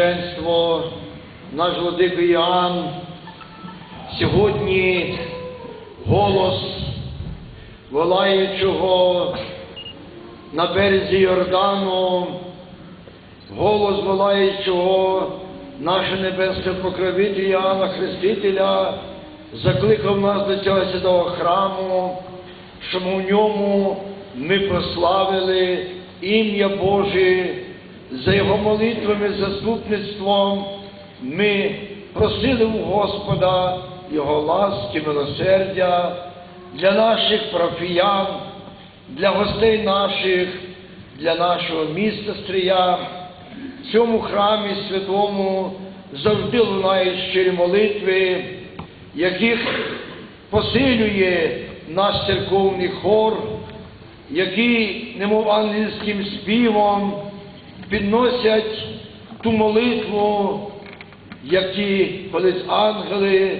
Преосвященство, наш владика Іоанн, сьогодні голос волаючого на березі Йордану, голос волаючого наше небесне покровителя Іоанна Хрестителя закликав нас до цього святого храму, щоб у ньому ми прославили ім'я Боже, за Його молитвами, заступництвом ми просили у Господа Його ласки, милосердя для наших парафіян, для гостей наших, для нашого міста Стрия. В цьому храмі святому завжди лунають щирі молитви, яких посилює наш церковний хор, які, немов ангельським співом, підносять ту молитву, як ті колись ангели,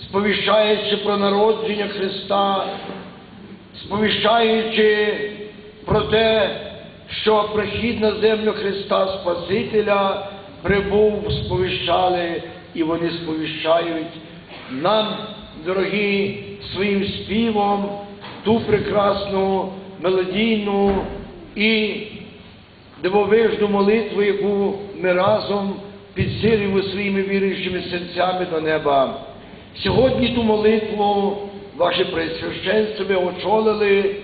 сповіщаючи про народження Христа, сповіщаючи про те, що прихід на землю Христа Спасителя прибув, сповіщали, і вони сповіщають нам, дорогі, своїм співом ту прекрасну мелодійну і дивовижну молитву, яку ми разом підсилюємо своїми віруючими серцями до неба. Сьогодні ту молитву, ваше Пресвященство, ви очолили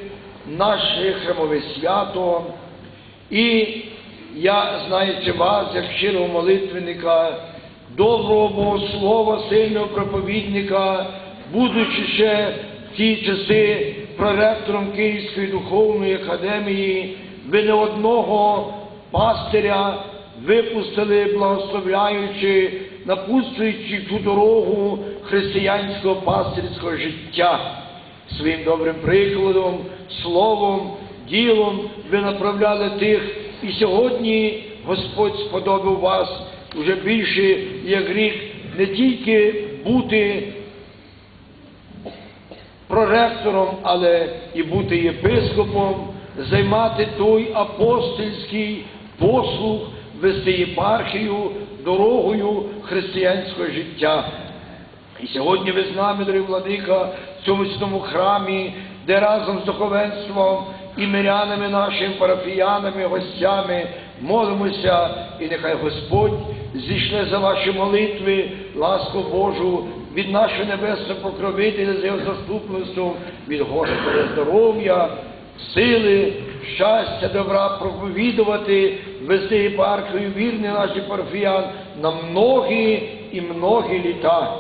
наше храмове свято. І я, знаючи вас, як щирого молитвенника, доброго богослова, сильного проповідника, будучи ще в ті часи проректором Київської духовної академії, ви не одного пастиря випустили, благословляючи, напутствуючи ту дорогу християнського пастирського життя. Своїм добрим прикладом, словом, ділом ви направляли тих, і сьогодні Господь сподобав вас уже більше, як рік, не тільки бути проректором, але і бути єпископом, займати той апостольський послуг, вести єпархію дорогою християнського життя. І сьогодні ви з нами, дорогі владика, в цьому святому храмі, де разом з духовенством і мирянами нашими, парафіянами, гостями молимося, і нехай Господь зійшле за ваші молитви, ласку Божу від нашого небесного покровителя за його заступництвом, від Господа здоров'я, сили, щастя, добра проповідувати, вести єпархію вірних наших парфіян на многі і многі літа.